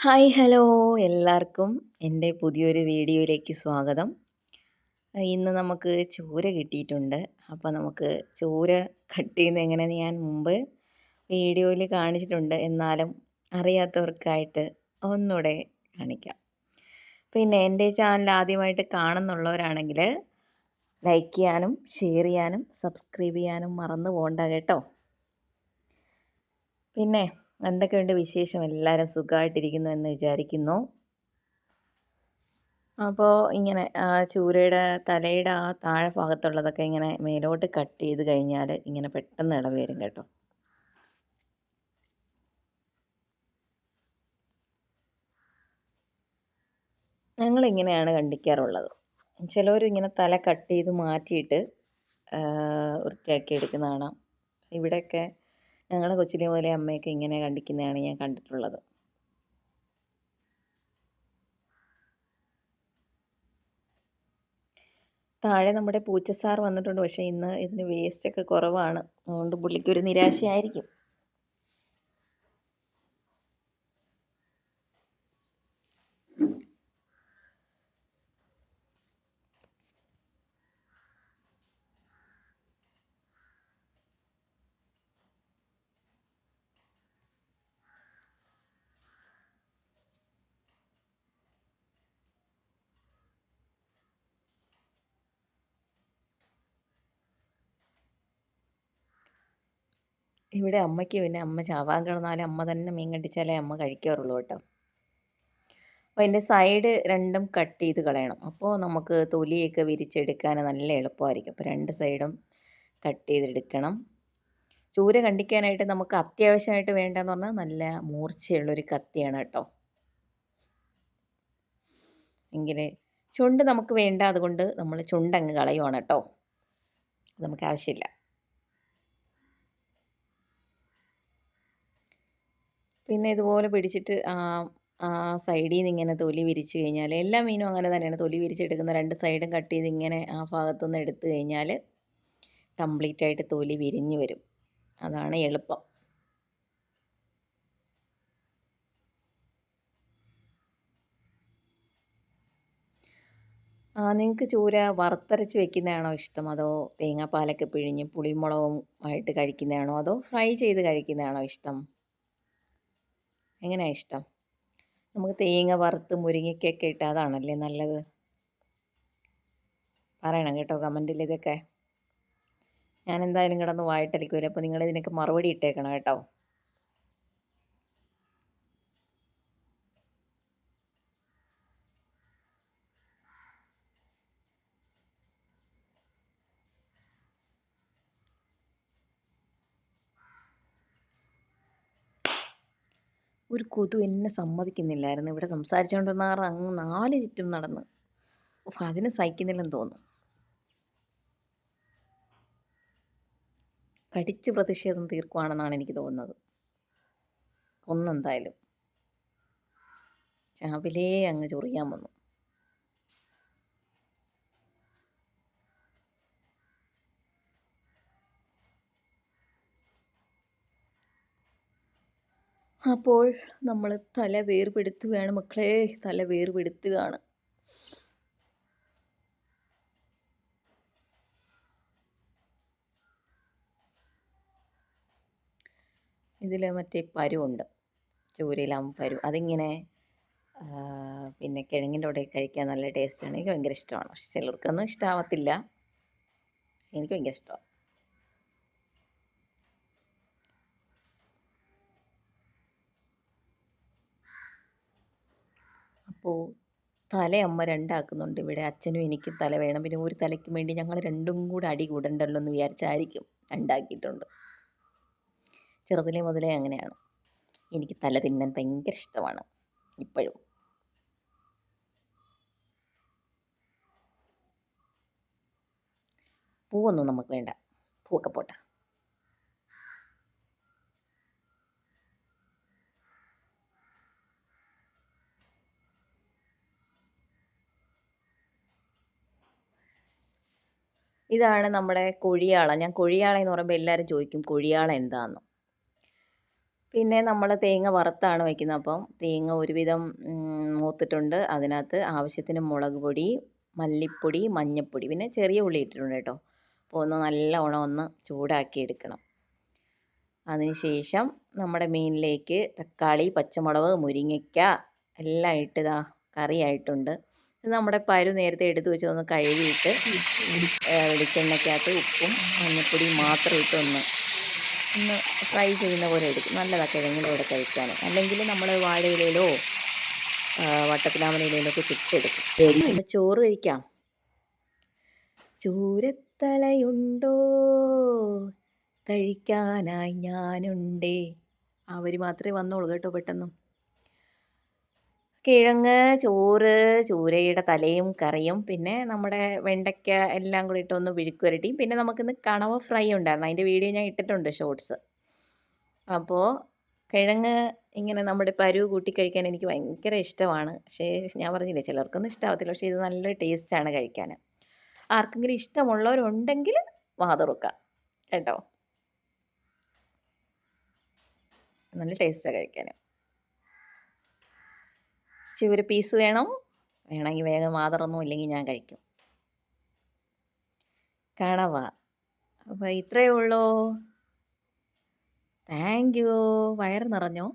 Hi hello എല്ലാവർക്കും എന്റെ പുതിയൊരു വീഡിയോയിലേക്ക് സ്വാഗതം. ഇന്ന് നമുക്ക് ചൂര കിട്ടിയിട്ടുണ്ട്. അപ്പോൾ നമുക്ക് ചൂര കട്ട് ചെയ്യുന്ന എങ്ങനെയെന്ന് ഞാൻ മുമ്പ് വീഡിയോയിൽ കാണിച്ചിട്ടുണ്ട്. എന്നാലും അറിയാത്തവർക്കായിട്ട് ഒന്നുകൂടെ കാണിക്കാം. പിന്നെ എന്റെ ചാനൽ ആദ്യമായിട്ട് കാണുന്നുള്ളവരാണെങ്കിൽ ലൈക്ക് ചെയ്യാനും ഷെയർ ചെയ്യാനും സബ്സ്ക്രൈബ് ചെയ്യാനും മറന്നു പോകണ്ട കേട്ടോ. പിന്നെ എന്തൊക്കെയുണ്ട് വിശേഷം? എല്ലാവരും സുഖമായിട്ടിരിക്കുന്നു എന്ന് വിചാരിക്കുന്നു. അപ്പോൾ ഇങ്ങനെ ചൂരയുടെ തലയുടെ ആ താഴെ ഭാഗത്തുള്ളതൊക്കെ ഇങ്ങനെ മേലോട്ട് കട്ട് ചെയ്ത് കഴിഞ്ഞാൽ ഇങ്ങനെ പെട്ടെന്ന് ഇളവ് വരും കേട്ടോ. ഞങ്ങൾ ഇങ്ങനെയാണ് കണ്ടിക്കാറുള്ളത്. ചിലവർ ഇങ്ങനെ തല കട്ട് ചെയ്ത് മാറ്റിയിട്ട് വൃത്തിയാക്കി എടുക്കുന്ന കാണാം ഇവിടെയൊക്കെ ഞങ്ങളുടെ കൊച്ചിലെ മുതലേ അമ്മയൊക്കെ ഇങ്ങനെ കണ്ടിക്കുന്നതാണ് ഞാൻ കണ്ടിട്ടുള്ളത്. താഴെ നമ്മുടെ പൂച്ച പൂച്ചസാർ വന്നിട്ടുണ്ട്. പക്ഷേ ഇന്ന് ഇതിന് വേസ്റ്റ് ഒക്കെ കുറവാണ്. അതുകൊണ്ട് പുള്ളിക്ക് ഒരു നിരാശയായിരിക്കും. ഇവിടെ അമ്മയ്ക്ക് പിന്നെ അമ്മ ചാവാൻ കിടന്നാലും അമ്മ തന്നെ മീൻ കണ്ടിച്ചാലേ അമ്മ കഴിക്കാറുള്ളൂ കേട്ടോ. അപ്പോൾ അതിന്റെ സൈഡ് രണ്ടും കട്ട് ചെയ്ത് കളയണം. അപ്പോൾ നമുക്ക് തൊലിയൊക്കെ വിരിച്ചെടുക്കാൻ നല്ല എളുപ്പമായിരിക്കും. അപ്പോൾ രണ്ട് സൈഡും കട്ട് ചെയ്തെടുക്കണം. ചൂര കണ്ടിക്കാനായിട്ട് നമുക്ക് അത്യാവശ്യമായിട്ട് വേണ്ടതെന്ന് പറഞ്ഞാൽ നല്ല മൂർച്ചയുള്ളൊരു കത്തിയാണ് കേട്ടോ. എങ്കിൽ ചുണ്ട് നമുക്ക് വേണ്ട അതുകൊണ്ട് നമ്മൾ ചുണ്ടങ്ങ് കളയുവാണ് കേട്ടോ. നമുക്ക് ആവശ്യമില്ല. പിന്നെ ഇതുപോലെ പിടിച്ചിട്ട് സൈഡിൽ നിന്ന് ഇങ്ങനെ തൊലി വിരിച്ച് കഴിഞ്ഞാൽ എല്ലാ മീനും അങ്ങനെ തന്നെയാണ്. തൊലി വിരിച്ചെടുക്കുന്ന രണ്ട് സൈഡും കട്ട് ചെയ്ത് ഇങ്ങനെ ആ ഭാഗത്തു നിന്ന് എടുത്തു കഴിഞ്ഞാൽ കംപ്ലീറ്റ് ആയിട്ട് തൊലി വിരിഞ്ഞ് വരും. അതാണ് എളുപ്പം. നിങ്ങൾക്ക് ചൂര വറുത്തരച്ച് വെക്കുന്നതാണോ ഇഷ്ടം? അതോ തേങ്ങാപ്പാലൊക്കെ പിഴിഞ്ഞ് പുളിമുളകും ആയിട്ട് കഴിക്കുന്നതാണോ? അതോ ഫ്രൈ ചെയ്ത് കഴിക്കുന്നതാണോ ഇഷ്ടം? എങ്ങനെയാണ് ഇഷ്ടം? നമുക്ക് തേങ്ങ വറുത്ത് മുരിങ്ങയ്ക്കൊക്കെ ഇട്ട് അതാണല്ലേ നല്ലത്. പറയണം കേട്ടോ കമന്റിൽ ഇതൊക്കെ. ഞാൻ എന്തായാലും കിടന്ന് വായിട്ടലിക്കൂല അപ്പോൾ നിങ്ങൾ ഇതിനൊക്കെ മറുപടി ഇട്ടേക്കണം കേട്ടോ. ഒരു കൊതു എന്നെ സമ്മതിക്കുന്നില്ലായിരുന്നു. ഇവിടെ സംസാരിച്ചുകൊണ്ടിരുന്നാറ് അങ്ങ് നാല് ചുറ്റും നടന്ന്. അതിന് സഹിക്കുന്നില്ലെന്ന് തോന്നുന്നു കടിച്ച് പ്രതിഷേധം തീർക്കുവാണെന്നാണ് എനിക്ക് തോന്നുന്നത്. ഒന്നെന്തായാലും. രാവിലെ അങ്ങ് ചൊറിയാൻ വന്നു. അപ്പോൾ നമ്മൾ തല വേർപെടുത്തുകയാണ് മക്കളെ തല വേർപെടുത്തുകയാണ്. ഇതിൽ മറ്റേ പരുവുണ്ട് ചൂരയിലാകുമ്പോൾ പരു. അതിങ്ങനെ പിന്നെ കിഴങ്ങിന്റെ കൂടെ കഴിക്കാൻ നല്ല ടേസ്റ്റാണ് എനിക്ക് ഭയങ്കര ഇഷ്ടമാണ്. പക്ഷെ ചിലർക്കൊന്നും ഇഷ്ടമാവത്തില്ല എനിക്ക് ഭയങ്കര ഇഷ്ടമാണ്. അപ്പോൾ തല അമ്മ രണ്ടാക്കുന്നുണ്ട് ഇവിടെ. അച്ഛനും എനിക്കും തല വേണം. പിന്നെ ഒരു തലയ്ക്കും വേണ്ടി ഞങ്ങൾ രണ്ടും കൂടെ അടി കൂടണ്ടല്ലോ എന്ന് വിചാരിച്ചായിരിക്കും ഉണ്ടാക്കിയിട്ടുണ്ട് ചെറുതിലെ മുതലേ അങ്ങനെയാണ്. എനിക്ക് തല തിന്നാൻ ഭയങ്കര ഇഷ്ടമാണ് ഇപ്പോഴും. പൂവൊന്നും നമുക്ക് വേണ്ട. പൂവൊക്കെ പോട്ടെ. ഇതാണ് നമ്മുടെ കൊഴിയാള. ഞാൻ കൊഴിയാള എന്ന് പറയുമ്പോൾ എല്ലാവരും ചോദിക്കും കൊഴിയാള എന്താന്ന്? പിന്നെ നമ്മൾ തേങ്ങ വറുത്താണ് വയ്ക്കുന്നത് അപ്പം തേങ്ങ ഒരുവിധം മൂത്തിട്ടുണ്ട്. അതിനകത്ത് ആവശ്യത്തിന് മുളക് പൊടി മല്ലിപ്പൊടി മഞ്ഞൾപ്പൊടി പിന്നെ ചെറിയ ഉള്ളി ഇട്ടിട്ടുണ്ട് കേട്ടോ. അപ്പോൾ ഒന്ന് നല്ലവണ്ണം ഒന്ന് ചൂടാക്കി എടുക്കണം. അതിനുശേഷം നമ്മുടെ മീനിലേക്ക് തക്കാളി പച്ചമുളക് മുരിങ്ങയ്ക്ക എല്ലാം ഇട്ടതാ കറിയായിട്ടുണ്ട്. നമ്മുടെ പരു നേരത്തെ എടുത്തു വെച്ചതൊന്ന് കഴുകിയിട്ട് വെളിച്ചെണ്ണയ്ക്കകത്ത് ഉപ്പും മഞ്ഞപ്പൊടിയും മാത്രം ഇട്ടൊന്ന് ഒന്ന് ഫ്രൈ ചെയ്യുന്ന പോലെ എടുക്കും. നല്ലതാണ് കിഴങ്ങിന്റെ കൂടെ കഴിക്കാൻ. അല്ലെങ്കിൽ നമ്മൾ വാഴയിലയിലോ വട്ടത്തിലാമണയിലയിലോ ഒക്കെ ചുട്ടെടുക്കും. ചോറ് കഴിക്കാം. ചൂരത്തലയുണ്ടോ? കഴിക്കാനായി ഞാനുണ്ടേ. അവർ മാത്രമേ വന്നോളൂ കേട്ടോ പെട്ടെന്ന്. കിഴങ്ങ് ചോറ് ചൂരയുടെ തലയും കറിയും പിന്നെ നമ്മുടെ വെണ്ടയ്ക്ക എല്ലാം കൂടി ഇട്ടൊന്ന് വിഴുക്കുരട്ടി പിന്നെ നമുക്കിന്ന് കണവ ഫ്രൈ ഉണ്ടായിരുന്നു. അതിന്റെ വീഡിയോ ഞാൻ ഇട്ടിട്ടുണ്ട് ഷോർട്സ്. അപ്പോൾ കിഴങ്ങ് ഇങ്ങനെ നമ്മുടെ പരുവ് കൂട്ടി കഴിക്കാൻ എനിക്ക് ഭയങ്കര ഇഷ്ടമാണ്. പക്ഷേ ഞാൻ പറഞ്ഞില്ലേ ചിലർക്കൊന്നും ഇഷ്ടാവത്തില്ല. പക്ഷേ ഇത് നല്ല ടേസ്റ്റാണ് കഴിക്കാൻ ആർക്കെങ്കിലും ഇഷ്ടമുള്ളവരുണ്ടെങ്കിൽ വാതുറുക്കാം കേട്ടോ? നല്ല ടേസ്റ്റാണ് കഴിക്കാൻ ഒരു പീസ് വേണം. വേണമെങ്കിൽ വേഗം വാതറൊന്നും ഇല്ലെങ്കിൽ ഞാൻ കഴിക്കും. കണവ. അപ്പോൾ ഇത്രയേ ഉള്ളൂ. താങ്ക് യു വയറ് നിറഞ്ഞോ?